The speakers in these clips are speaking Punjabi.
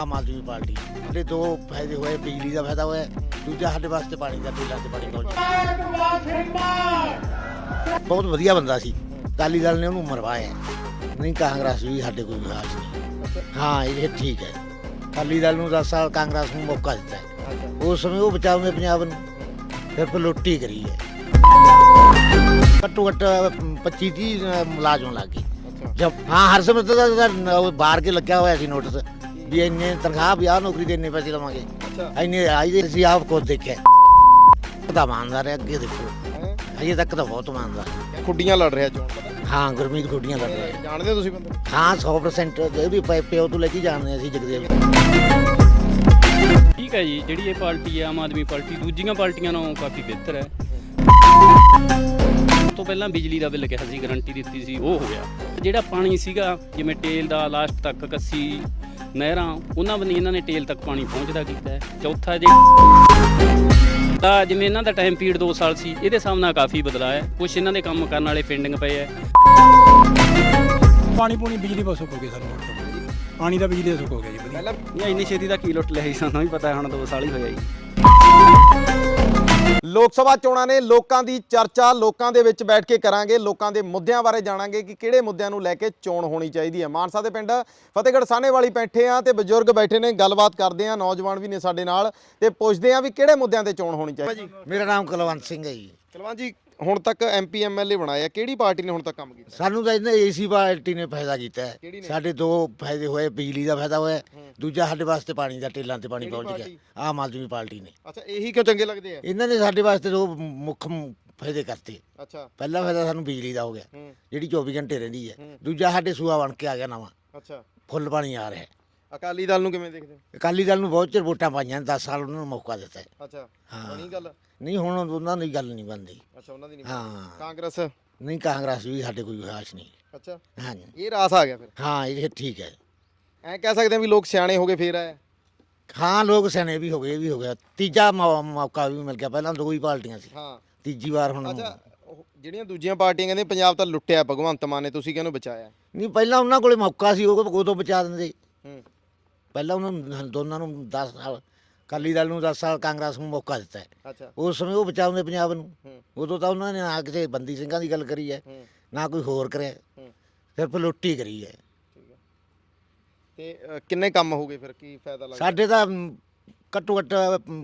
ਆਮ ਆਦਮੀ ਪਾਰਟੀ। ਸਾਡੇ ਦੋ ਫਾਇਦੇ ਹੋਏ ਬਿਜਲੀ ਦਾ ਫਾਇਦਾ ਹੋਇਆ ਦੂਜਾ ਸਾਡੇ ਵਾਸਤੇ ਪਾਣੀ ਦਾ ਟੇਲਾ ਤੇ ਪਾਣੀ ਪਹੁੰਚਿਆ ਬਹੁਤ ਵਧੀਆ ਬੰਦਾ ਸੀ। ਅਕਾਲੀ ਦਲ ਨੇ ਉਹਨੂੰ ਮਰਵਾਇਆ। ਨਹੀਂ ਕਾਂਗਰਸ ਵੀ ਸਾਡੇ ਕੋਈ ਖਾਸ ਨਹੀਂ। ਹਾਂ ਇਹ ਠੀਕ ਹੈ। ਅਕਾਲੀ ਦਲ ਨੂੰ 10 ਸਾਲ ਕਾਂਗਰਸ ਨੂੰ ਮੌਕਾ ਦਿੱਤਾ ਉਸ ਸਮੇਂ ਉਹ ਬਚਾਉਂਦੇ ਪੰਜਾਬ ਨੂੰ। ਫਿਰ ਪਲੋਟੀ ਕਰੀ ਹੈ। ਘੱਟੋ ਘੱਟ 25 30 ਮੁਲਾਜ਼ਮ ਲੱਗ ਗਏ। ਜਬ ਹਾਂ ਹਰ ਸਮੇਂ ਤਾਂ ਬਾਹਰ ਕੇ ਲੱਗਿਆ ਹੋਇਆ ਸੀ ਨੋਟਿਸ ਵੀ ਇੰਨੇ ਤਨਖਾਹ ਵੀ ਆਹ ਨੌਕਰੀ ਦੇ ਇੰਨੇ ਪੈਸੇ ਲਵਾਂਗੇ। ਇੰਨੇ ਆਈ ਦੇ ਸੀ ਆਪ ਕੋ ਦੇਖਿਆ। ਤਾਂ ਇਮਾਨਦਾਰ ਹੈ ਅੱਗੇ ਦੇਖੋ। ਅਜੇ ਤੱਕ ਤਾਂ ਬਹੁਤ ਇਮਾਨਦਾਰ। ਹੈ। ਖੁੱਡੀਆਂ ਲੜ ਰਿਹਾ ਚੋਣ ਪਤਾ ਹਾਂ ਗੁਰਮੀਤ ਖੋਡੀਆਂ ਲੱਗ ਰਹੇ। ਜਾਣਦੇ ਹੋ ਤੁਸੀਂ ਬੰਦੇ? ਹਾਂ 100% ਇਹ ਵੀ ਪਏ- ਪਿਓ ਤੋਂ ਲੈ ਕੇ ਜਾਣਦੇ ਅਸੀਂ ਜਗਦੇਵ। ਠੀਕ ਹੈ ਜੀ ਜਿਹੜੀ ਇਹ ਪਾਰਟੀ ਹੈ ਆਮ ਆਦਮੀ ਪਾਰਟੀ ਦੂਜੀਆਂ ਪਾਰਟੀਆਂ ਨਾਲੋਂ ਕਾਫੀ ਬਿਹਤਰ ਹੈ। ਤੋਂ ਪਹਿਲਾਂ ਬਿਜਲੀ ਦਾ ਬਿੱਲ ਕਿਹਾ ਸੀ ਗਾਰੰਟੀ ਦਿੱਤੀ ਸੀ ਉਹ ਹੋ ਗਿਆ ਜਿਹੜਾ ਪਾਣੀ ਸੀਗਾ ਜਿਵੇਂ ਟੇਲ ਦਾ ਲਾਸਟ ਤੱਕ ਕੱਸੀ ਨਹਿਰਾਂ ਉਹਨਾਂ ਬੰਨੀ ਇਹਨਾਂ ਨੇ ਟੇਲ ਤੱਕ ਪਾਣੀ ਪਹੁੰਚਦਾ ਕੀਤਾ ਹੈ। ਚੌਥਾ ਜੇ। ਤਾਂ ਜਿਵੇਂ ਇਹਨਾਂ ਦਾ ਟਾਈਮ ਪੀਰੀਅਡ 2 ਸਾਲ ਸੀ ਇਹਦੇ ਸਾਹਮਣੇ ਕਾਫੀ ਬਦਲਾਅ ਹੈ। ਕੁਝ ਇਹਨਾਂ ਦੇ ਕੰਮ ਕਰਨ ਵਾਲੇ ਪੈਂਡਿੰਗ ਪਏ ਹੈ। ਪਾਣੀ ਪੂਣੀ ਬਿਜਲੀ ਬਸ ਸੁੱਕ ਗਈ ਸਾਨੂੰ। ਪਾਣੀ ਦਾ ਬਿਜਲੀ ਦਾ ਸੁੱਕ ਹੋ ਗਿਆ ਜੀ ਵਧੀਆ। ਪਹਿਲਾਂ ਇਹ ਇੰਨੀ ਛੇਤੀ ਦਾ ਕੀ ਲੁੱਟ ਲਿਆ ਸੀ ਸਾਨੂੰ ਵੀ ਪਤਾ ਹੁਣ 2 ਸਾਲ ਹੀ ਹੋਇਆ ਜੀ। ਲੋਕ ਸਭਾ ਚੋਣਾਂ ਨੇ ਲੋਕਾਂ ਦੀ ਚਰਚਾ ਲੋਕਾਂ ਦੇ ਵਿੱਚ ਬੈਠ ਕੇ ਕਰਾਂਗੇ। ਲੋਕਾਂ ਦੇ ਮੁੱਦਿਆਂ ਬਾਰੇ ਜਾਣਾਂਗੇ ਕਿ ਕਿਹੜੇ ਮੁੱਦਿਆਂ ਨੂੰ ਲੈ ਕੇ ਚੋਣ ਹੋਣੀ ਚਾਹੀਦੀ ਹੈ। ਮਾਨਸਾ ਦੇ ਪਿੰਡ ਫਤਿਹਗੜ੍ਹ ਸਾਹਨੇ ਵਾਲੀ ਬੈਠੇ ਆ ਤੇ ਬਜ਼ੁਰਗ ਬੈਠੇ ਨੇ ਗੱਲਬਾਤ ਕਰਦੇ ਆ ਨੌਜਵਾਨ ਵੀ ਨੇ ਸਾਡੇ ਨਾਲ ਤੇ ਪੁੱਛਦੇ ਆ ਵੀ ਕਿਹੜੇ ਮੁੱਦਿਆਂ ਤੇ ਚੋਣ ਹੋਣੀ ਚਾਹੀਦੀ ਮੇਰਾ ਨਾਮ ਕੁਲਵੰਤ ਸਿੰਘ ਹੈ ਜੀ। ਕਲਵਾਨ ਜੀ ਹੁਣ ਤੱਕ ਐਮਪੀ ਐਮਐਲਏ ਬਣਾਇਆ ਕਿਹੜੀ ਪਾਰਟੀ ਨੇ ਹੁਣ ਤੱਕ ਕੰਮ ਕੀਤਾ? ਸਾਨੂੰ ਤਾਂ ਇਹਨਾਂ ਏਸੀ ਪਾਰਟੀ ਨੇ ਫਾਇਦਾ ਕੀਤਾ ਕਿਹੜੀ ਹੈ ਨੇ? ਸਾਡੇ ਦੋ ਫਾਇਦੇ ਹੋਏ ਬਿਜਲੀ ਦਾ ਫਾਇਦਾ ਹੋਇਆ ਦੂਜਾ ਸਾਡੇ ਵਾਸਤੇ ਪਾਣੀ ਦਾ ਟੇਲਾਂ ਤੇ ਪਾਣੀ ਕਿਹੜੀ ਪਹੁੰਚ? ਗਿਆ। ਆਮ ਆਦਮੀ ਪਾਰਟੀ ਨੇ। ਅੱਛਾ ਇਹੀ ਕਿਉਂ ਚੰਗੇ ਲੱਗਦੇ ਆ? ਇਹਨਾਂ ਨੇ ਸਾਡੇ ਵਾਸਤੇ ਦੋ ਮੁੱਖ ਮ- ਫਾਇਦੇ ਕਰਤੇ। ਅੱਛਾ। ਪਹਿਲਾ ਫਾਇਦਾ ਸਾਨੂੰ ਬਿਜਲੀ ਦਾ ਹੋ ਗਿਆ ਹੂੰ। ਜਿਹੜੀ 24 ਘੰਟੇ ਰਹਿੰਦੀ ਹੈ। ਹੂੰ। ਦੂਜਾ ਸਾਡੇ ਸੂਆ ਬਣ ਕੇ ਆ ਗਿਆ ਨਵਾਂ। ਅੱਛਾ। ਫੁੱਲ ਪਾਣੀ ਆ ਰਿਹਾ ਹੈ। ਅਕਾਲੀ ਦਲ ਨੂੰ ਕਿਵੇਂ ਦੇਖਦੇ ਹੋ? ਅਕਾਲੀ ਦਲ ਨੂੰ ਬਹੁਤ ਚਿਰ ਵੋਟਾਂ ਪਾਈਆਂ 10 ਸਾਲ ਉਹਨਾਂ ਨੂੰ ਮੌਕਾ ਦਿੱਤਾ। ਹੈ ਅੱਛਾ ਹਾਂ। ਬਣੀ ਗੱਲ? ਨਹੀਂ ਹੁਣ ਉਹਨਾਂ ਦੀ ਗੱਲ ਨਹੀਂ ਬਣਦੀ। ਅੱਛਾ ਉਹਨਾਂ ਦੀ ਨਹੀਂ ਹਾਂ। ਕਾਂਗਰਸ? ਨਹੀਂ ਕਾਂਗਰਸ ਵੀ ਸਾਡੇ ਕੋਈ ਖਾਸ ਨਹੀਂ। ਅੱਛਾ। ਹਾਂਜੀ। ਇਹ ਰਾਸ ਆ ਗਿਆ ਫਿਰ? ਹਾਂ ਇਹ ਠੀਕ ਹੈ। ਐਂ ਕਹਿ ਸਕਦੇ ਆ ਵੀ ਲੋਕ ਸਿਆਣੇ ਹੋ ਗਏ ਫੇਰ ਆਏ। ਹਾਂ ਲੋਕ ਸਿਆਣੇ ਵੀ ਹੋ ਗਏ ਇਹ ਵੀ ਹੋ ਗਿਆ। ਤੀਜਾ ਮੌ- ਮੌਕਾ ਵੀ ਮਿਲ ਗਿਆ ਪਹਿਲਾਂ ਦੋ ਹੀ ਪਾਰਟੀਆਂ ਸੀ। ਹਾਂ। ਤੀਜੀ ਵਾਰ ਹੁਣ ਅੱਛਾ ਉਹ ਜਿਹੜੀਆਂ ਦੂਜੀਆਂ ਪਾਰਟੀਆਂ ਕਹਿੰਦੇ ਪੰਜਾਬ ਤਾਂ ਲੁੱਟਿਆ ਭਗਵੰਤ ਮਾਨ ਨੇ ਤੁਸੀਂ ਕਿਹਨੂੰ ਬਚਾਇਆ? ਨਹੀਂ ਪਹਿਲਾਂ ਉਹਨਾਂ ਕੋਲੇ ਮੌਕਾ ਸੀ ਉਹ ਉਦੋਂ ਬਚਾ ਦਿੰਦੇ। ਹੂੰ। ਪਹਿਲਾਂ ਉਹਨਾਂ ਨੂੰ ਦੋਨਾਂ ਨੂੰ 10 ਸਾਲ ਅਕਾਲੀ ਦਲ ਨੂੰ 10 ਸਾਲ ਕਾਂਗਰਸ ਨੂੰ ਮੌਕਾ ਦਿੱਤਾ ਹੈ। ਅੱਛਾ। ਉਸ ਸਮੇਂ ਉਹ ਬਚਾਉਂਦੇ ਪੰਜਾਬ ਨੂੰ। ਹੂੰ। ਉਦੋਂ ਤਾਂ ਉਹਨਾਂ ਨੇ ਨਾ ਕਿਸੇ ਬੰਦੀ ਸਿੰਘਾਂ ਦੀ ਗੱਲ ਕਰੀ ਹੈ ਹੂੰ। ਨਾ ਕੋਈ ਹੋਰ ਕਰਿਆ। ਹੂੰ। ਸਿਰਫ ਲੁੱਟੀ ਕਰੀ ਹੈ। ਠੀਕ ਹੈ। ਤੇ ਅ, ਕਿੰਨੇ ਕੰਮ ਹੋ ਗਏ ਫਿਰ? ਕੀ ਫਾਇਦਾ ਲੱਗਦਾ ਸਾਡੇ ਤਾਂ ਮ, ਘੱਟੋ ਘੱਟ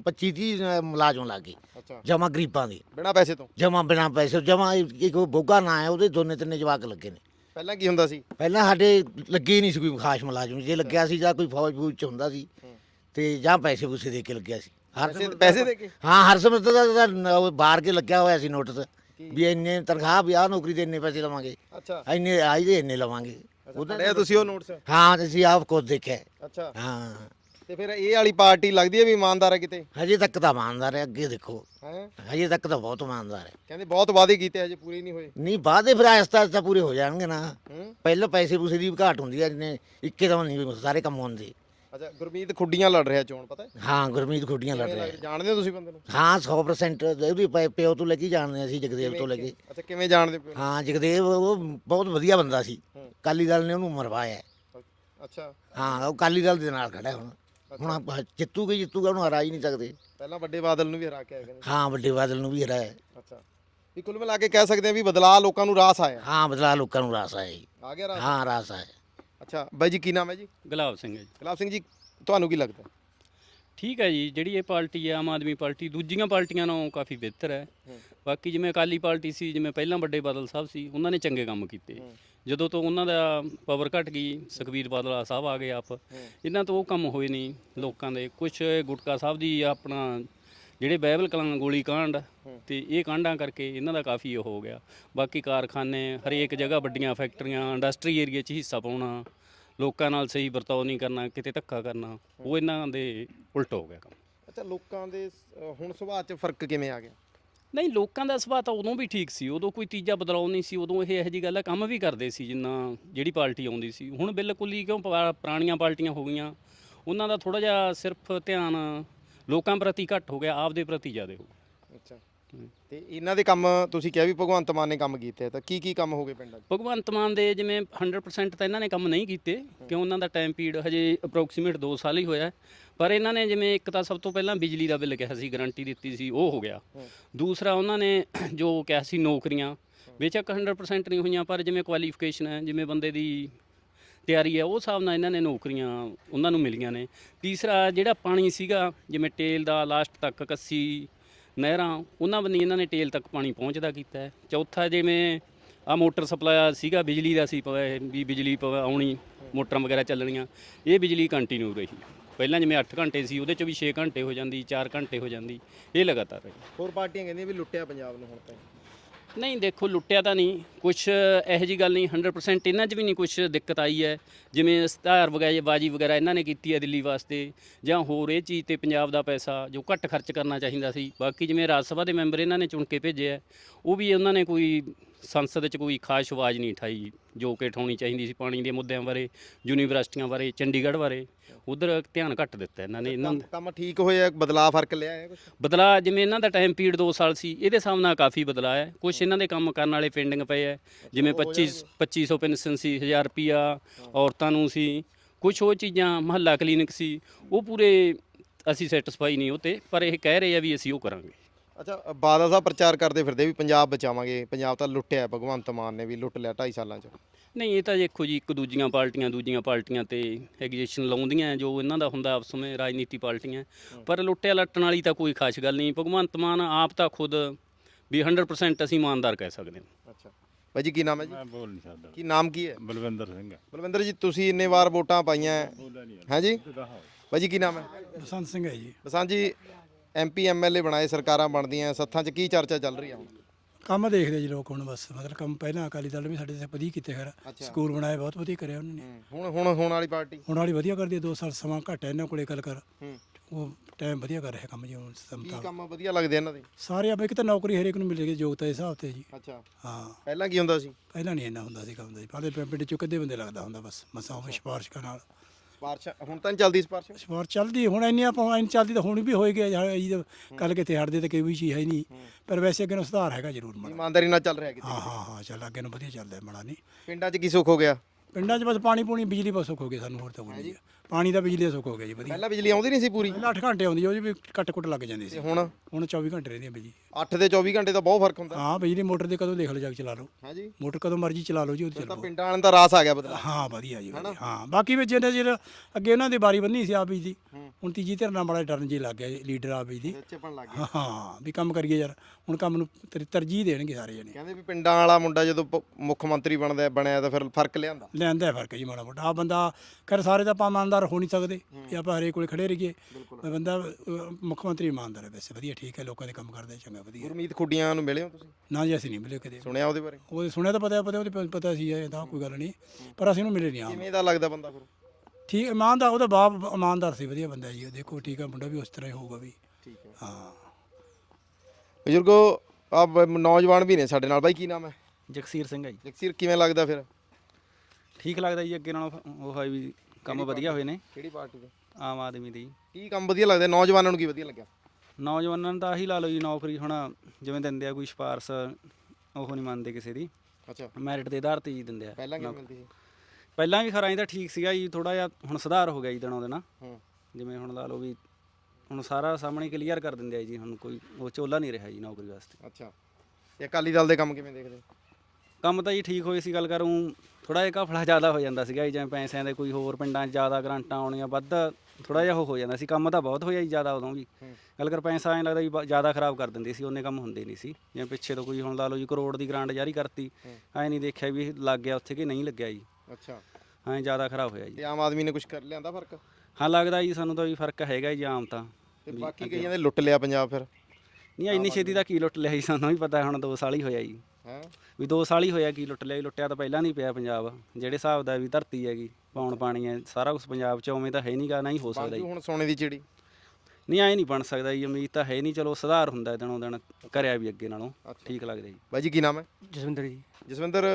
25 30 ਮੁਲਾਜ਼ਮ ਲੱਗ ਗਏ। ਅੱਛਾ। ਜਮਾ ਗਰੀਬਾਂ ਦੇ। ਬਿਨਾ ਪੈਸੇ ਤੋਂ? ਜਮਾ ਬਿਨਾਂ ਪੈਸੇ ਜਮਾ ਇੱਕ ਬੋਗਾ ਨਾ ਹੈ ਉਹਦੇ ਦੋਨੇ ਤਿੰਨੇ ਜਵਾਕ ਲੱਗੇ ਨੇ। ਪਹਿਲਾਂ ਕੀ ਹੁੰਦਾ ਸੀ? ਪਹਿਲਾਂ ਸਾਡੇ ਲੱਗੇ ਨਹੀਂ ਸੀ ਕੋਈ ਖਾਸ ਮੁਲਾਜ਼ਮ। ਜੇ ਲੱਗਿਆ ਸੀ ਜਾਂ ਕੋਈ ਫੌਜ ਫੂਜ ਚ ਹੁੰਦਾ ਸੀ। ਤੇ ਜਾਂ ਪੈਸੇ ਪੂਸੇ ਦੇ ਕੇ ਲੱਗਿਆ ਸੀ। ਹਰ ਪੈਸੇ ਸਮੇਂ- ਪੈਸੇ ਦੇ ਕੇ? ਹਾਂ ਹਰ ਸਮੇਂ ਤਾਂ ਤਾਂ- ਤਾਂ ਉਹ ਬਾਹਰ ਕੇ ਲੱਗਿਆ ਹੋਇਆ ਸੀ ਨੋਟਿਸ ਵੀ ਇੰਨੇ ਤਨਖਾਹ ਵੀ ਆਹ ਨੌਕਰੀ ਦੇ ਇੰਨੇ ਪੈਸੇ ਲਵਾਂਗੇ। ਅੱਛਾ। ਇੰਨੇ ਆਈ ਦੇ ਇੰਨੇ ਲਵਾਂਗੇ। ਉਹਦਾ ਪੜਿਆ ਤੁਸੀਂ ਉਹ ਨੋਟਸ? ਹਾਂ ਅਸੀਂ ਆਪ ਖੁਦ ਦੇਖਿਆ। ਅੱਛਾ। ਹਾਂ। ਤੇ ਫਿਰ ਇਹ ਵਾਲੀ ਪਾਰਟੀ ਲੱਗਦੀ ਹੈ ਵੀ ਇਮਾਨਦਾਰ ਹੈ ਕਿਤੇ? ਹਜੇ ਤੱਕ ਤਾਂ ਇਮਾਨਦਾਰ ਹੈ ਅੱਗੇ ਦੇਖੋ। ਹੈ? ਹਜੇ ਤੱਕ ਤਾਂ ਬਹੁਤ ਇਮਾਨਦਾਰ ਹੈ। ਕਹਿੰਦੇ ਬਹੁਤ ਵਾਅਦੇ ਕੀਤੇ ਹਜੇ ਪੂਰੇ ਨਹੀਂ ਹੋਏ। ਨਹੀਂ ਬਾਅਦੇ ਫਿਰ ਆਹਿਸਤਾ ਆਹਿਸਤਾ ਪੂਰੇ ਹੋ ਜਾਣਗੇ ਨਾ। ਹੂੰ? ਪਹਿਲਾਂ ਪੈਸੇ ਪੂਸੇ ਦੀ ਘਾਟ ਹੁੰਦੀ ਹੈ ਜਿੰਨੇ ਇੱਕੇ ਦਮ ਨਹੀਂ ਸਾਰੇ ਕੰਮ ਹੁੰਦੇ। ਅੱਛਾ ਗੁਰਮੀਤ ਖੁੱਡੀਆਂ ਲੜ ਰਿਹਾ ਚੋਣ ਪਤਾ ਹੈ? ਹਾਂ ਗੁਰਮੀਤ ਖੋਡੀਆਂ ਲੜ ਰਿਹਾ। ਲੱਗ- ਜਾਣਦੇ ਹੋ ਤੁਸੀਂ ਬੰਦੇ ਨੂੰ? ਹਾਂ 100% ਇਹ ਵੀ ਪਏ- ਪਿਓ ਤੋਂ ਲੈ ਕੇ ਜਾਣਦੇ ਹਾਂ ਅਸੀਂ ਜਗਦੇਵ ਤੋਂ ਲੈ ਕੇ ਅੱਛਾ ਕਿਵੇਂ ਜਾਣਦੇ ਹੋ ਹਾਂ ਜਗਦੇਵ ਉਹ ਬਹੁਤ ਵਧੀਆ ਬੰਦਾ ਸੀ। ਹੂੰ। ਅਕਾਲੀ ਦਲ ਨੇ ਉਹਨੂੰ ਮਰਵਾਇਆ ਅੱਛਾ। ਹਾਂ ਉਹ ਅਕਾਲੀ ਦਲ ਦੇ ਨਾਲ ਖੜਾ ਹੁਣ। ਹੁਣ ਆਪ- ਜਿੱਤੂਗਾ ਹੀ ਜਿੱਤੂਗਾ ਉਹਨੂੰ ਹਰਾ ਹੀ ਨਹੀਂ ਸਕਦੇ। ਪਹਿਲਾਂ ਵੱਡੇ ਬਾਦਲ ਨੂੰ ਵੀ ਹਰਾ ਕੇ ਆਏ ਕਹਿੰਦੇ ਹਾਂ ਵੱਡੇ ਬਾਦਲ ਨੂੰ ਵੀ ਹਰਾਇਆ। ਅੱਛਾ। ਵੀ ਕੁੱਲ ਮਿਲਾ ਕੇ ਕਹਿ ਸਕਦੇ ਆ ਵੀ ਬਦਲਾਅ ਲੋਕਾਂ ਨੂੰ ਰਾਸ ਆਇਆ। ਹਾਂ ਬਦਲਾ ਲੋਕਾਂ ਨੂੰ ਰਾਸ ਆਇਆ ਜੀ। ਆ ਗਿਆ ਰਾਸ? ਹਾਂ ਰਾਸ ਆਇਆ। ਅੱਛਾ। ਬਾਈ ਜੀ ਕੀ ਨਾਮ ਹੈ ਜੀ? ਗੁਲਾਬ ਸਿੰਘ ਹੈ ਜੀ। ਗੁਲਾਬ ਸਿੰਘ ਜੀ ਤੁਹਾਨੂੰ ਕੀ ਲੱਗਦਾ? ਠੀਕ ਹੈ ਜੀ ਜਿਹੜੀ ਇਹ ਪਾਰਟੀ ਹੈ ਆਮ ਆਦਮੀ ਪਾਰਟੀ ਦੂਜੀਆਂ ਪਾਰਟੀਆਂ ਨਾਲੋਂ ਕਾਫੀ ਬਿਹਤਰ ਹੈ। ਬਾਕੀ ਜਿਵੇਂ ਅਕਾਲੀ ਪਾਰਟੀ ਸੀ ਜਿਵੇਂ ਪਹਿਲਾਂ ਵੱਡੇ ਬਾਦਲ ਸਾਹਿਬ ਸੀ ਉਹਨਾਂ ਨੇ ਚੰਗੇ ਕੰਮ ਕੀਤੇ। ਜਦੋਂ ਤੋਂ ਉਹਨਾਂ ਦਾ ਪਾਵਰ ਘਟ ਗਈ ਸੁਖਬੀਰ ਬਾਦਲ ਸਾਹਿਬ ਆ ਗਏ ਆਪ ਇਹਨਾਂ ਤੋਂ ਉਹ ਕੰਮ ਹੋਏ ਨਹੀਂ ਲੋਕਾਂ ਦੇ ਕੁਝ ਗੁਟਕਾ ਸਾਹਿਬ ਦੀ ਆਪਣਾ ਜਿਹੜੇ ਬਾਈਬਲ ਕਲਾਂ ਗੋਲੀ ਕਾਂਡ। ਤੇ ਇਹ ਕਾਂਡਾਂ ਕਰਕੇ ਇਹਨਾਂ ਦਾ ਕਾਫੀ ਉਹ ਹੋ ਗਿਆ ਬਾਕੀ ਕਾਰਖਾਨੇ ਹਰੇਕ ਜਗ੍ਹਾ ਵੱਡੀਆਂ ਫੈਕਟਰੀਆਂ ਇੰਡਸਟਰੀ ਏਰੀਆ 'ਚ ਹਿੱਸਾ ਪਾਉਣਾ ਲੋਕਾਂ ਨਾਲ ਸਹੀ ਵਰਤਾਓ ਨਹੀਂ ਕਰਨਾ ਕਿਤੇ ਧੱਕਾ ਕਰਨਾ ਉਹ ਇਹਨਾਂ ਦੇ ਉਲਟ ਹੋ ਗਿਆ ਕੰਮ। ਅੱਛਾ ਲੋਕਾਂ ਦੇ ਅ, ਹੁਣ ਸੁਭਾਅ 'ਚ ਫ਼ਰਕ ਕਿਵੇਂ ਆ ਗਿਆ? ਨਹੀਂ ਲੋਕਾਂ ਦਾ ਸੁਭਾਅ ਤਾਂ ਉਦੋਂ ਵੀ ਠੀਕ ਸੀ ਉਦੋਂ ਕੋਈ ਤੀਜਾ ਬਦਲਾਅ ਨਹੀਂ ਸੀ ਉਦੋਂ ਇਹ ਇਹੋ ਜਿਹੀ ਗੱਲ ਹੈ ਕੰਮ ਵੀ ਕਰਦੇ ਸੀ ਜਿੰਨਾ ਜਿਹੜੀ ਪਾਰਟੀ ਆਉਂਦੀ ਸੀ। ਹੁਣ ਬਿਲਕੁਲ ਹੀ ਕਿਉਂ ਪੁਰਾ- ਪੁਰਾਣੀਆਂ ਪਾਰਟੀਆਂ ਹੋ ਗਈਆਂ ਉਹਨਾਂ ਦਾ ਥੋੜਾ ਜਿਹਾ ਸਿਰਫ ਧਿਆਨ ਲੋਕਾਂ ਪ੍ਰਤੀ ਘੱਟ ਹੋ ਗਿਆ ਆਪਦੇ ਪ੍ਰਤੀ ਜ਼ਿਆਦਾ ਹੋ ਗਿਆ। ਅੱਛਾ। ਤੇ ਇਹਨਾਂ ਦੇ ਕੰਮ ਤੁਸੀਂ ਕਿਹਾ ਵੀ ਭਗਵੰਤ ਮਾਨ ਨੇ ਕੰਮ ਕੀਤੇ ਆ, ਤਾਂ ਕੀ ਕੀ ਕੰਮ ਹੋ ਗਏ ਪਿੰਡਾਂ 'ਚ? ਭਗਵੰਤ ਮਾਨ ਦੇ ਜਿਵੇਂ 100% ਤਾਂ ਇਹਨਾਂ ਨੇ ਕੰਮ ਨਹੀਂ ਕੀਤੇ ਕਿਉਂ ਉਹਨਾਂ ਦਾ ਟਾਈਮ ਪੀਰੀਅਡ ਹਜੇ ਅਪਰੋਕਸੀਮੇਟ 2 ਸਾਲ ਹੀ ਹੋਇਆ। ਹੈ। ਪਰ ਇਹਨਾਂ ਨੇ ਜਿਵੇਂ ਇੱਕ ਤਾਂ ਸਭ ਤੋਂ ਪਹਿਲਾਂ ਬਿਜਲੀ ਦਾ ਬਿੱਲ ਕਿਹਾ ਸੀ ਗਾਰੰਟੀ ਦਿੱਤੀ ਸੀ ਉਹ ਹੋ ਗਿਆ। ਦੂਸਰਾ ਉਹਨਾਂ ਨੇ ਜੋ ਕਿਹਾ ਸੀ ਨੌਕਰੀਆਂ ਬੇਸ਼ੱਕ 100% ਨਹੀਂ ਹੋਈਆਂ ਪਰ ਜਿਵੇਂ ਕੁਆਲੀਫਿਕੇਸ਼ਨ ਹੈ ਜਿਵੇਂ ਬੰਦੇ ਦੀ ਤਿਆਰੀ ਹੈ ਉਹ ਹਿਸਾਬ ਨਾਲ ਇਹਨਾਂ ਨੇ ਨੌਕਰੀਆਂ ਉਹਨਾਂ ਨੂੰ ਮਿਲੀਆਂ ਨੇ। ਤੀਸਰਾ ਜਿਹੜਾ ਪਾਣੀ ਸੀਗਾ ਜਿਵੇਂ ਟੇਲ ਦਾ ਲਾਸਟ ਤੱਕ ਕੱਸੀ ਨਹਿਰਾਂ ਉਹਨਾਂ ਬੰਨੀ ਇਹਨਾਂ ਨੇ ਟੇਲ ਤੱਕ ਪਾਣੀ ਪਹੁੰਚਦਾ ਕੀਤਾ ਹੈ। ਚੌਥਾ ਜਿਵੇਂ ਆ ਮੋਟਰ ਸਪਲਾਈ ਸੀਗਾ, ਬਿਜਲੀ ਦਾ ਸੀ ਪਵੇ ਵੀ ਬਿਜਲੀ ਪਵੇ ਆਉਣੀ, ਮੋਟਰਾਂ ਵਗੈਰਾ ਚੱਲਣੀਆਂ, ਇਹ ਬਿਜਲੀ ਕੰਟੀਨਿਊ ਰਹੀ। ਪਹਿਲਾਂ ਜਿਵੇਂ 8 ਘੰਟੇ ਸੀ, ਉਹਦੇ ਚ ਵੀ 6 ਘੰਟੇ ਹੋ ਜਾਂਦੀ 4 ਘੰਟੇ ਹੋ ਜਾਂਦੀ, ਇਹ ਲਗਾਤਾਰ ਰਹੀ। ਹੋਰ ਪਾਰਟੀਆਂ ਕਹਿੰਦੀਆਂ ਵੀ ਲੁੱਟਿਆ ਪੰਜਾਬ ਨੂੰ ਹੁਣ ਤਾਂ। ਨਹੀਂ, ਦੇਖੋ, ਲੁੱਟਿਆ ਤਾਂ ਨਹੀਂ। ਕੁਝ ਇਹੋ ਜੀ ਗੱਲ ਨਹੀਂ 100% ਇਹਨਾਂ 'ਚ ਵੀ ਨਹੀਂ ਕੁਝ ਦਿੱਕਤ ਆਈ ਹੈ। ਜਿਵੇਂ ਸਤਾਰ ਵਗੈਰਾ ਬਾਜੀ ਵਗੈਰਾ ਇਹਨਾਂ ਨੇ ਕੀਤੀ ਹੈ ਦਿੱਲੀ ਵਾਸਤੇ। ਜਾਂ ਹੋਰ ਇਹ ਚੀਜ਼ ਤੇ ਪੰਜਾਬ ਦਾ ਪੈਸਾ ਜੋ ਘੱਟ ਖਰਚ ਕਰਨਾ ਚਾਹੀਦਾ ਸੀ। ਬਾਕੀ ਜਿਵੇਂ ਰਾਜ ਸਭਾ ਦੇ ਮੈਂਬਰ ਇਹਨਾਂ ਨੇ ਚੁਣ ਕੇ ਭੇਜਿਆ ਉਹ ਵੀ ਉਹਨਾਂ ਨੇ ਕੋਈ ਸੰਸਦ 'ਚ ਕੋਈ ਖਾਸ ਆਵਾਜ਼ ਨਹੀਂ ਉਠਾਈ ਜੋ ਕਿ ਉਠਾਉਣੀ ਚਾਹੀਦੀ ਸੀ ਪਾਣੀ ਦੇ ਮੁੱਦਿਆਂ ਬਾਰੇ ਯੂਨੀਵਰਸਿਟੀਆਂ ਬਾਰੇ ਚੰਡੀਗੜ੍ਹ ਬਾਰੇ। ਉਧਰ ਧਿਆਨ ਘੱਟ ਦਿੱਤਾ ਇਹਨਾਂ ਨੇ ਇਹਨਾਂ ਕੰਮ ਕੰਮ ਠੀਕ ਹੋਇਆ ਬਦਲਾਅ ਫ਼ਰਕ ਲਿਆ ਹੈ ਕੁਝ ਬਦਲਾ ਜਿਵੇਂ ਇਹਨਾਂ ਦਾ ਟਾਈਮ ਪੀਰੀਅਡ 2 ਸਾਲ ਸੀ ਇਹਦੇ ਹਿਸਾਬ ਨਾਲ ਕਾਫੀ ਬਦਲਾ ਹੈ। ਕੁਝ ਇਹਨਾਂ ਦੇ ਕੰਮ ਕਰਨ ਵਾਲੇ ਪੈਂਡਿੰਗ ਪਏ ਹੈ ਜਿਵੇਂ 25 2500 ਪੈਨਸ਼ਨ ਸੀ 1000 ਰੁਪਿਆ ਔਰਤਾਂ ਨੂੰ ਸੀ ਕੁਝ ਉਹ ਚੀਜ਼ਾਂ ਮਹੱਲਾ ਕਲੀਨਿਕ ਸੀ ਉਹ ਪੂਰੇ ਅਸੀਂ ਸੈਟੀਸਫਾਈ ਨਹੀਂ ਉਹ ਤੇ ਪਰ ਇਹ ਕਹਿ ਰਹੇ ਆ ਵੀ ਅਸੀਂ ਉਹ ਕਰਾਂਗੇ। ਅੱਛਾ ਬਾਦਲ ਸਾਹਿਬ ਪ੍ਰਚਾਰ ਕਰਦੇ ਫਿਰਦੇ ਵੀ ਪੰਜਾਬ ਬਚਾਵਾਂਗੇ ਪੰਜਾਬ ਤਾਂ ਲੁੱਟਿਆ ਹੈ, ਭਗਵੰਤ ਮਾਨ ਨੇ ਵੀ ਲੁੱਟ ਲਿਆ 2.5 ਸਾਲਾਂ 'ਚ। ਨਹੀਂ ਇਹ ਤਾਂ ਦੇਖੋ ਜੀ ਇੱਕ ਦੂਜੀਆਂ ਪਾਰਟੀਆਂ ਦੂਜੀਆਂ ਪਾਰਟੀਆਂ ਤੇ ਐਗਜੀਸ਼ਨ ਲਾਉਂਦੀਆਂ ਜੋ ਇਹਨਾਂ ਦਾ ਹੁੰਦਾ ਆਪਸ ਵਿੱਚ ਰਾਜਨੀਤੀ ਪਾਰਟੀਆਂ। ਪਰ ਲੁੱਟਿਆ ਲੱਟਣ ਵਾਲੀ ਤਾਂ ਕੋਈ ਖਾਸ ਗੱਲ ਨਹੀਂ ਭਗਵੰਤ ਮਾਨ ਆਪ ਤਾਂ ਖੁਦ ਵੀ 100% ਅਸੀਂ ਇਮਾਨਦਾਰ ਕਹਿ ਸਕਦੇ ਹਾਂ। ਅੱਛਾ। ਭਾਈ ਜੀ ਕੀ ਨਾਮ ਹੈ ਜੀ? ਮੈਂ ਬੋਲ ਨਹੀਂ ਸਕਦਾ। ਕੀ ਨਾਮ ਕੀ ਹੈ? ਬਲਵਿੰਦਰ ਸਿੰਘ ਬਲਵਿੰਦਰ ਜੀ ਤੁਸੀਂ ਇੰਨੇ ਵਾਰ ਵੋਟਾਂ ਪਾਈਆਂ ਹੈ। ਜੀ? ਭਾਈ ਜੀ ਕੀ ਨਾਮ ਹੈ? ਬਸੰਤ ਸਿੰਘ ਹੈ ਜੀ। ਬਸੰਤ ਜੀ ਐਮਪੀ ਐਮਐਲਏ ਬਣਾਏ ਸਰਕਾਰਾਂ ਬਣਦੀਆਂ ਸੱਥਾਂ 'ਚ ਕੀ ਚਰਚਾ ਚੱਲ ਰਹੀ ਹੈ ਹੁਣ? ਕੰਮ ਦੇਖਦੇ ਜੀ ਲੋਕ ਹੁਣ ਬਸ ਮਤਲਬ ਕੰਮ ਪਹਿਲਾਂ ਅਕਾਲੀ ਦਲ ਵੀ ਸਾਡੇ ਤੇ ਵਧੀਆ ਕੀਤੇ ਖੈਰ ਸਕੂਲ ਬਣਾਏ ਬਹੁਤ ਵਧੀਆ ਕਰਿਆ ਉਹਨਾਂ ਨੇ। ਹੁਣ ਹੁਣ ਹੋਣ ਵਾਲੀ ਪਾਰਟੀ? ਹੁਣ ਵਾਲੀ ਵਧੀਆ ਕਰਦੀ ਹੈ 2 ਸਾਲ ਸਮਾਂ ਘੱਟ ਹੈ ਇਹਨਾਂ ਕੋਲੇ ਗੱਲ ਕਰ। ਉਹ ਟਾਈਮ ਵਧੀਆ ਕਰ ਰਿਹਾ ਕੰਮ ਜੀ ਹੁਣ ਕੀ ਸਮਤਾ ਕੰਮ ਵਧੀਆ ਲੱਗਦੇ ਇਹਨਾਂ ਦੇ? ਸਾਰੇ ਆਪਾਂ ਇੱਕ ਤਾਂ ਨੌਕਰੀ ਹਰੇਕ ਨੂੰ ਮਿਲੇਗੀ ਯੋਗਤਾ ਦੇ ਹਿਸਾਬ ਤੇ ਜੀ। ਅੱਛਾ। ਹਾਂ। ਪਹਿਲਾਂ ਕੀ ਹੁੰਦਾ ਸੀ? ਪਹਿਲਾਂ ਨਹੀਂ ਇੰਨਾ ਹੁੰਦਾ ਸੀ ਕੰਮ ਦਾ ਜੀ ਪਹਿਲੇ ਪਿੰਡ ਚੋਂ ਕਿੱਦੇ ਬੰਦੇ ਲੱਗਦਾ ਹੁੰਦਾ ਬਸ ਮਸਾਂ ਉਹ ਸਿਫਾਰਿਸ਼ਾਂ ਨਾਲ। ਸਪਾਰਸ਼ ਹੁਣ ਤਾਂ ਨਹੀਂ ਚੱਲਦੀ ਸਪਾਰਸ਼? ਸਿਫਾਰਿਸ਼ ਚੱਲਦੀ ਹੁਣ ਇੰਨੀ ਆਪਾਂ ਇੰਨੀ ਚੱਲਦੀ ਤਾਂ ਹੁਣ ਵੀ ਹੋਏਗੀ ਜੀ ਕੱਲ ਕਿਤੇ ਹਟਦੇ ਤਾਂ ਕੋਈ ਵੀ ਚੀਜ਼ ਹੈ ਨਹੀਂ। ਪਰ ਵੈਸੇ ਅੱਗੇ ਨੂੰ ਸੁਧਾਰ ਹੈਗਾ ਜ਼ਰੂਰ ਮਾੜਾ। ਇਮਾਨਦਾਰੀ ਨਾਲ ਚੱਲ ਰਿਹਾ ਕਿਤੇ। ਹਾਂ ਹਾਂ ਹਾਂ ਚੱਲ ਅੱਗੇ ਨੂੰ ਵਧੀਆ ਚੱਲਦਾ ਮਾੜਾ ਨਹੀਂ। ਪਿੰਡਾਂ 'ਚ ਕੀ ਸੁੱਖ ਹੋ ਗਿਆ? ਪਿੰਡਾਂ 'ਚ ਬਸ ਪਾਣੀ ਪੂਣੀ ਬਿਜਲੀ ਬਸ ਸੁੱਖ ਹੋ ਗਿਆ ਸਾਨੂੰ ਹੋਰ ਤਾਂ ਕੋਈ ਨਹੀਂ ਹੈ। ਪਾਣੀ ਦਾ ਬਿਜਲੀ ਦਾ ਸੁੱਖ ਹੋ ਗਿਆ ਜੀ ਵਧੀਆ। ਪਹਿਲਾਂ ਬਿਜਲੀ ਆਉਂਦੀ ਨਹੀਂ ਸੀ ਪੂਰੀ? ਪਹਿਲਾਂ 8 ਘੰਟੇ ਆਉਂਦੀ ਉਹ ਵੀ ਕੱਟ ਕੁੱਟ ਲੱਗ ਜਾਂਦੀ ਤੇ ਸੀ ਹੁਣ? ਹੁਣ 24 ਘੰਟੇ ਰਹਿੰਦੀ ਹੈ ਬਿਜਲੀ 8 ਤੇ 24 ਘੰਟੇ ਦਾ ਬਹੁਤ ਫ਼ਰਕ ਹੁੰਦਾ। ਹਾਂ ਬਿਜਲੀ ਮੋਟਰ ਦੇ ਕਦੋਂ ਦੇਖ ਲਓ ਜਾ ਕੇ ਚਲਾ ਲਓ। ਹੈ ਜੀ। ਮੋਟਰ ਕਦੋਂ ਮਰਜ਼ੀ ਚਲਾ ਲਓ ਜੀ ਉਹਦੇ ਤਾਂ ਪਿੰਡਾਂ ਵਾਲਿਆਂ ਦਾ ਰਾਸ ਆ ਗਿਆ ਬਦਲਾ। ਹਾਂ ਵਧੀਆ ਜੀ ਵਧੀਆ। ਹਾਂ ਬਾਕੀ ਵਿੱਚ ਜਿਹੜੇ ਜਿਹੜੇ ਅੱਗੇ ਉਹਨਾਂ ਦੀ ਬਾਰੀ ਬੰਨੀ ਸੀ ਆ ਬਿਜਲੀ ਹੂੰ। ਹੁਣ ਤੀਜੀ ਧਿਰ ਨਾਲ ਬੜਾ ਡਰਨ ਜੀ ਲੱਗ ਗਿਆ ਜੀ, ਲੀਡਰ ਆ ਬਿਜਲੀ ਚੱਪਣ ਲੱਗ ਹਾਂ, ਹਾਂ ਵੀ ਕੰਮ ਕਰੀਏ ਯਾਰ ਹੁਣ ਕੰਮ ਨੂੰ ਤਰ- ਤਰਜੀਹ ਦੇਣਗੇ ਸਾਰੇ ਜਣੇ। ਕਹਿੰਦੇ ਵੀ ਪਿੰਡਾਂ ਵਾਲਾ ਮੁੰਡਾ ਜਦੋਂ ਪ- ਮੁੱਖ ਮੰਤਰੀ ਬਣਦਾ ਬਣਿਆ ਤਾਂ ਫਿਰ ਫ਼ਰਕ ਲਿਆਂਦਾ। ਲੈਂਦਾ ਹੈ ਫ਼ਰਕ ਜੀ ਮਾੜਾ ਮੋਟਾ। ਆ ਬੰਦਾ ਕਰ ਸਾਰੇ ਤਾਂ ਆਪਾਂ ਇਮਾਨਦਾਰ ਹੋ ਨਹੀਂ ਸਕਦੇ ਕਿ ਆਪਾਂ ਹਰੇਕ ਕੋਲੇ ਖੜੇ ਰਹੀਏ। ਬੰਦਾ ਅਹ, ਮੁੱਖ ਮੰਤਰੀ ਇਮਾਨਦਾਰ ਹੈ ਵੈਸੇ ਵਧੀਆ ਠੀਕ ਹੈ ਲੋਕਾਂ ਦੇ ਕੰਮ ਕਰਦਾ ਹੈ, ਚੰਗਾ ਵਧੀਆ। ਗੁਰਮੀਤ ਖੁੱਡੀਆਂ ਨੂੰ ਮਿਲੇ ਹੋ ਤੁਸੀਂ? ਨਾ ਜੀ ਅਸੀਂ ਨਹੀਂ ਮਿਲੇ ਕਦੇ। ਸੁਣਿਆ ਉਹਦੇ ਬਾਰੇ? ਉਹ ਸੁਣਿਆ ਤਾਂ ਪਤਾ ਪਤਾ ਉਹਦੇ ਪ- ਪਤਾ ਸੀ ਇਹ ਤਾਂ ਕੋਈ ਗੱਲ ਨਹੀਂ। ਪਰ ਅਸੀਂ ਉਹਨੂੰ ਮਿਲੇ ਨਹੀਂ ਆ ਕਿਵੇਂ ਦਾ ਲੱਗਦਾ ਬੰਦਾ ਫਿਰ? ਠੀਕ ਇਮਾਨਦਾਰ ਉਹਦਾ ਬਾਪ ਇਮਾਨਦਾਰ ਸੀ ਵਧੀਆ ਬੰਦਾ ਜੀ। ਉਹ ਦੇਖੋ ਠੀਕ ਹੈ ਮੁੰਡਾ ਵੀ ਉਸ ਤਰ੍ਹਾਂ ਹੀ ਹੋਊਗਾ ਵੀ। ਠੀਕ ਹੈ। ਹਾਂ। ਬਜ਼ੁਰਗੋ ਆ ਨੌਜਵਾਨ ਵੀ ਨੇ ਸਾਡੇ ਨਾਲ। ਬਾਈ ਕੀ ਨਾਮ ਹੈ? ਜਗਸੀਰ ਸਿੰਘ ਹੈ ਜੀ। ਜਗਸੀਰ ਕਿਵੇਂ ਲੱਗਦਾ ਫਿਰ? ਠੀਕ ਲੱਗਦਾ ਜੀ ਅੱਗੇ ਨਾਲੋਂ ਉਹ ਹੈ ਵੀ ਕੰਮ ਵਧੀਆ ਹੋਏ ਨੇ। ਕਿਹੜੀ ਪਾਰਟੀ ਦਾ? ਆਮ ਆਦਮੀ ਦੀ। ਕੀ ਕੰਮ ਵਧੀਆ ਲੱਗਦਾ? ਨੌਜਵਾਨਾਂ ਨੂੰ ਕੀ ਵਧੀਆ ਲੱਗਿਆ? ਨੌਜਵਾਨਾਂ ਨੂੰ ਤਾਂ ਆਹੀ ਲਾ ਲਓ ਜੀ ਨੌਕਰੀ ਹੁਣ ਜਿਵੇਂ ਦਿੰਦੇ ਆ ਕੋਈ ਸਿਫਾਰਸ਼ ਉਹ ਨਹੀਂ ਮੰਨਦੇ ਕਿਸੇ ਦੀ। ਅੱਛਾ। ਮੈਰਿਟ ਦੇ ਆਧਾਰ ਤੇ ਜੀ ਦਿੰਦੇ ਆ। ਪਹਿਲਾਂ ਕੀ ਨੌਕਰੀ। ਮਿਲਦੀ ਸੀ? ਪਹਿਲਾਂ ਵੀ ਖਰਾਂ ਤਾਂ ਠੀਕ ਸੀਗਾ ਜੀ ਥੋੜਾ ਜਿਹਾ ਹੁਣ ਸੁਧਾਰ ਹੋ ਗਿਆ ਜੀ ਦਿਨੋਂ ਦਿਨ। ਹੂੰ। ਜਿਵੇਂ ਹੁਣ ਲਾ ਲਓ ਵੀ ਹੁਣ ਸਾਰਾ ਸਾਹਮਣੇ ਕਲੀਅਰ ਕਰ ਦਿੰਦੇ ਆ ਜੀ ਹੁਣ ਕੋਈ ਉਹ ਚੋਲਾ ਨਹੀਂ ਰਿਹਾ ਜੀ ਨੌਕਰੀ ਵਾਸਤੇ। ਅੱਛਾ। ਤੇ ਅਕਾਲੀ ਦਲ ਦੇ ਕੰਮ ਕਿਵੇਂ ਦੇਖਦੇ? ਕੰਮ ਤਾਂ ਜੀ ਠੀਕ ਹੋਏ ਸੀ ਗੱਲ ਕਰੂੰ ਥੋੜਾ ਜਿਹਾ ਘਪਲਾ ਜ਼ਿਆਦਾ ਹੋ ਜਾਂਦਾ ਸੀਗਾ ਜੀ ਜਿਵੇਂ ਪੈਸਿਆਂ ਦੇ ਕੋਈ ਹੋਰ ਪਿੰਡਾਂ 'ਚ ਜ਼ਿਆਦਾ ਗਰਾਂਟਾਂ ਆਉਣੀਆਂ ਵੱਧ ਥੋੜਾ ਜਿਹਾ ਉਹ ਹੋ ਜਾਂਦਾ ਸੀ ਕੰਮ ਤਾਂ ਬਹੁਤ ਹੋਇਆ ਜੀ ਜ਼ਿਆਦਾ ਉਦੋਂ ਵੀ। ਗੱਲ ਕਰ ਪੈਸਾ ਐਂ ਲੱਗਦਾ ਜੀ ਬ- ਜ਼ਿਆਦਾ ਖਰਾਬ ਕਰ ਦਿੰਦੇ ਸੀ ਉਹਨੇ ਕੰਮ ਹੁੰਦੇ ਨਹੀਂ ਸੀ। ਜਿਵੇਂ ਪਿੱਛੇ ਤੋਂ ਕੋਈ ਹੁਣ ਲਾ ਲਓ ਜੀ ਕਰੋੜ ਦੀ ਗ੍ਰਾਂਟ ਜਾਰੀ ਕਰਤੀ ਐਂ ਨਹੀਂ ਦੇਖਿਆ ਵੀ ਲੱਗ ਗਿਆ ਉੱਥੇ ਕਿ ਨਹੀਂ ਲੱਗਿਆ ਜੀ। ਅੱਛਾ। ਐਂ ਜ਼ਿਆਦਾ ਖਰਾਬ ਹੋਇਆ ਜੀ। ਤੇ ਆਮ ਆਦਮੀ ਨੇ ਕੁਝ ਕਰ ਲਿਆਂਦਾ ਫ਼ਰਕ? ਹਾਂ ਲੱਗਦਾ ਜੀ ਸਾਨੂੰ ਤਾਂ ਵੀ ਫ਼ਰਕ ਹੈਗਾ ਜੀ ਆਮ ਤਾਂ। ਤੇ ਵੀ ਬਾਕੀ ਕਈਆਂ ਦੇ ਲੁੱਟ ਲਿਆ ਪੰਜਾਬ ਫਿਰ? ਨਹੀਂ ਇੰਨੀ ਛੇਤੀ ਦਾ ਕੀ ਲੁੱਟ ਲਿਆ ਜੀ ਸਾਨੂੰ ਵੀ ਪਤਾ ਹੁਣ 2 ਸਾਲ ਹੀ ਹੋਇਆ ਜੀ। ਹੈ ਵੀ 2 ਸਾਲ ਹੀ ਹੋਇਆ ਕੀ ਲੁੱਟ ਲਿਆ ਲੁੱਟਿਆ ਤਾਂ ਪਹਿਲਾਂ ਨਹੀਂ ਪਿਆ ਪੰਜਾਬ। ਜਿਹੜੇ ਹਿਸਾਬ ਦਾ ਵੀ ਧਰਤੀ ਹੈਗੀ ਪੌਣ ਪਾਣੀ ਹੈ ਸਾਰਾ ਕੁਝ ਪੰਜਾਬ 'ਚ ਉਵੇਂ ਤਾਂ ਹੈ ਨਹੀਂਗਾ ਨਾ ਹੀ ਹੋ ਸਕਦਾ ਜੀ। ਹੁਣ ਸੋਨੇ ਦੀ ਚਿੜੀ। ਨਹੀਂ ਐ ਨਹੀਂ ਬਣ ਸਕਦਾ ਜੀ ਉਮੀਦ ਤਾਂ ਹੈ ਨਹੀਂ ਚਲੋ ਸੁਧਾਰ ਹੁੰਦਾ ਹੈ ਦਿਨੋਂ ਦਿਨ ਕਰਿਆ ਵੀ ਅੱਗੇ ਨਾਲੋਂ ਠੀਕ ਲੱਗਦਾ ਜੀ। ਬਾਈ ਜੀ ਕੀ ਨਾਮ ਹੈ? ਜਸਵਿੰਦਰ ਜੀ। ਜਸਵਿੰਦਰ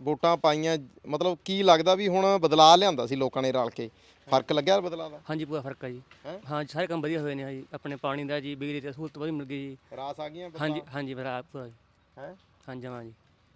ਵੋਟਾਂ ਪਾਈਆਂ ਮਤਲਬ ਕੀ ਲੱਗਦਾ ਵੀ ਹੁਣ ਬਦਲਾਅ ਲਿਆਂਦਾ ਸੀ ਲੋਕਾਂ ਨੇ ਰਲ ਕੇ? ਫ਼ਰਕ ਲੱਗਿਆ ਬਦਲਾ ਦਾ? ਹਾਂਜੀ ਪੂਰਾ ਫ਼ਰਕ ਆ ਜੀ। ਹੈਂ? ਸਾਰੇ ਕੰਮ ਵਧੀਆ ਹੋਏ ਨੇ ਜੀ ਆਪਣੇ ਪਾਣੀ ਦਾ ਜੀ ਬਿਜਲੀ ਦੀ ਸਹੂਲਤ ਵਧੀਆ ਮਿਲ ਗਈ ਜੀ। ਰਾਸ ਆ ਗਈਆਂ ਹਾਂਜੀ ਹਾਂਜੀ ਫਿਰ ਪੂਰਾ ਹੈ? ਹਾਂਜੀ ਹਾਂ ਜੀ।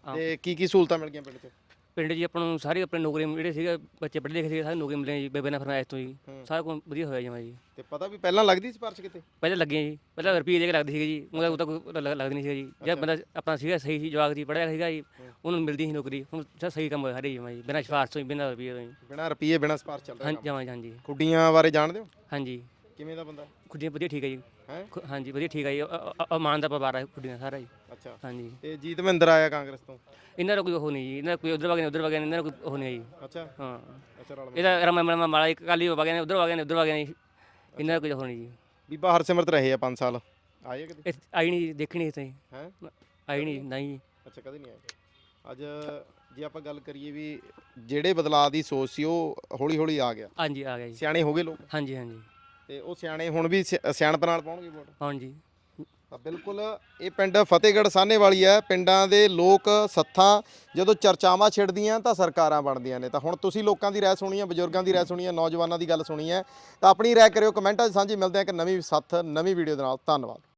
ਤੇ ਕੀ ਕੀ ਸਹੂਲਤਾਂ ਮਿਲ ਗਈਆਂ ਪਿੰਡ 'ਚ? ਪਿੰਡ ਜੀ ਆਪਾਂ ਨੂੰ ਸਾਰੇ ਆਪਣੇ ਨੌਕਰੀ ਜਿਹੜੇ ਸੀਗੇ ਬੱਚੇ ਪੜ੍ਹੇ ਲਿਖੇ ਸੀਗੇ ਸਾਰੇ ਨੌਕਰੀ ਮਿਲੇ ਜੀ ਬੇਬੇ ਨਾਲ ਫਰਮਾਇਸ਼ ਤੋਂ ਜੀ। ਹੂੰ। ਸਾਰਾ ਕੁਝ ਵਧੀਆ ਹੋਇਆ ਜਮਾ ਜੀ। ਤੇ ਪਤਾ ਵੀ ਪਹਿਲਾਂ ਲੱਗਦੀ ਸੀ ਪਰਚ ਕਿਤੇ? ਪਹਿਲਾਂ ਲੱਗੇ ਜੀ ਪਹਿਲਾਂ ਰੁਪਈਏ ਦੇ ਕੇ ਲੱਗਦੀ ਸੀਗੀ ਜੀ ਉਹਦਾ ਉਹ ਤਾਂ ਕੋਈ ਲੱਗ- ਲੱਗਦੀ ਨਹੀਂ ਸੀਗਾ ਜੀ। ਜੇ ਬੰਦਾ ਆਪਣਾ ਸੀਗਾ ਸਹੀ ਸੀ ਜਵਾਕ ਜੀ ਪੜ੍ਹਿਆ ਸੀਗਾ ਜੀ ਉਹਨੂੰ ਮਿਲਦੀ ਸੀ ਨੌਕਰੀ ਹੁਣ ਤਾਂ ਸਹੀ ਕੰਮ ਹੋਇਆ ਸਾਰੇ ਜਮਾ ਜੀ ਬਿਨਾਂ ਸਿਫਾਰਸ਼ ਤੋਂ ਜੀ ਬਿਨਾਂ ਰੁਪਈਏ ਤੋਂ ਜੀ ਬਿਨਾਂ ਰੁਪਈਏ ਬਿਨਾਂ ਸਪਾਰਸ਼ ਚੱਲ ਰਿਹਾ ਹਾਂਜੀ ਕੰਮ। ਜਮਾ ਜੀ ਹਾਂਜੀ। ਖੁੱਡੀਆਂ ਬਾਰੇ ਜਾਣਦੇ ਹੋ? ਹਾਂਜੀ। ਕਿਵੇਂ ਦਾ ਬੰਦਾ? ਖੁੱਡੀਆਂ ਵਧੀਆ ਠੀਕ ਹੈ ਜੀ। ਹੈ? ਖੁ- ਹਾਂਜੀ ਵਧੀਆ ਠੀਕ ਹੈ ਜੀ। ਅਮਾਨ ਦਾ ਪਰਿਵਾਰ ਹੈ ਖੁੱਡੀਆਂ ਸਾਰਾ ਜੀ। ਅੱਛਾ। ਹਾਂਜੀ। ਤੇ ਜੀਤ ਮਹਿੰਦਰ ਆਇਆ ਕਾਂਗਰਸ ਤੋਂ? ਇਹਨਾਂ ਦਾ ਕੋਈ ਉਹ ਨਹੀਂ ਜੀ। ਇਹਨਾਂ ਦਾ ਕੋਈ ਉਧਰ ਵਗਿਆ ਉਧਰ ਵਗਿਆ ਇਹਨਾਂ ਦਾ ਕੋਈ ਉਹ ਨਹੀਂ ਜੀ। ਅੱਛਾ। ਹਾਂ। ਅੱਛਾ ਰਲ ਇਹਦਾ ਰਮਾ ਮਰਮਾ ਮਾਲਾ ਇੱਕ ਕਾਲੀ ਵਗਿਆ ਨੇ ਉਧਰ ਵਗਿਆ ਨੇ ਉਧਰ ਵਗਿਆ ਨੇ ਇਹਨਾਂ ਦਾ ਕੋਈ ਉਹ ਨਹੀਂ ਜੀ। ਬੀਬਾ ਹਰਸਿਮਰਤ ਰਹੇ ਆ 5 ਸਾਲ। ਆਏ ਕਦੇ? ਇਹ ਆਈ ਨਹੀਂ ਦੇਖਣੀ ਇੱਥੇ ਹੈ? ਆਈ ਨਹੀਂ ਨਹੀਂ ਅੱਛਾ ਕਦੇ ਨਹੀਂ ਆਏ? ਅੱਜ ਜੇ ਆਪਾਂ ਗੱਲ ਕਰੀਏ ਵੀ ਜਿਹੜੇ ਬਦਲਾਅ ਦੀ ਸੋਚ ਸੀ ਉਹ ਹੌਲੀ ਹੌਲੀ ਆ ਗਿਆ। ਹਾਂਜੀ ਆ ਗਿਆ ਜੀ। ਸਿਆਣੇ ਹੋ ਗਏ ਲੋਕ। ਹਾਂਜੀ ਹਾਂਜੀ। ਤੇ ਉਹ ਸਿਆਣੇ ਹੁਣ ਵੀ ਸਿਆਣਪ ਨਾਲ ਪਾਉਣਗੇ ਵੋਟ? ਹਾਂਜੀ। ਤਾਂ ਬਿਲਕੁਲ ਇਹ ਪਿੰਡ ਫਤਿਹਗੜ੍ਹ ਸਾਹਨੇਵਾਲੀ ਹੈ। ਪਿੰਡਾਂ ਦੇ ਲੋਕ ਸੱਥਾਂ ਜਦੋਂ ਚਰਚਾਵਾਂ ਛਿੜਦੀਆਂ ਤਾਂ ਸਰਕਾਰਾਂ ਬਣਦੀਆਂ ਨੇ। ਤਾਂ ਹੁਣ ਤੁਸੀਂ ਲੋਕਾਂ ਦੀ ਰਾਏ ਸੁਣੀ ਹੈ ਬਜ਼ੁਰਗਾਂ ਦੀ ਰਾਏ ਸੁਣੀ ਹੈ ਨੌਜਵਾਨਾਂ ਦੀ ਗੱਲ ਸੁਣੀ ਹੈ। ਤਾਂ ਆਪਣੀ ਰਾਏ ਕਰਿਓ, ਕਮੈਂਟਾਂ 'ਚ ਸਾਂਝੀ ਮਿਲਦੇ ਹਾਂ ਇੱਕ ਨਵੀਂ ਸੱਥ, ਨਵੀਂ ਵੀਡੀਓ ਦੇ ਨਾਲ। ਧੰਨਵਾਦ।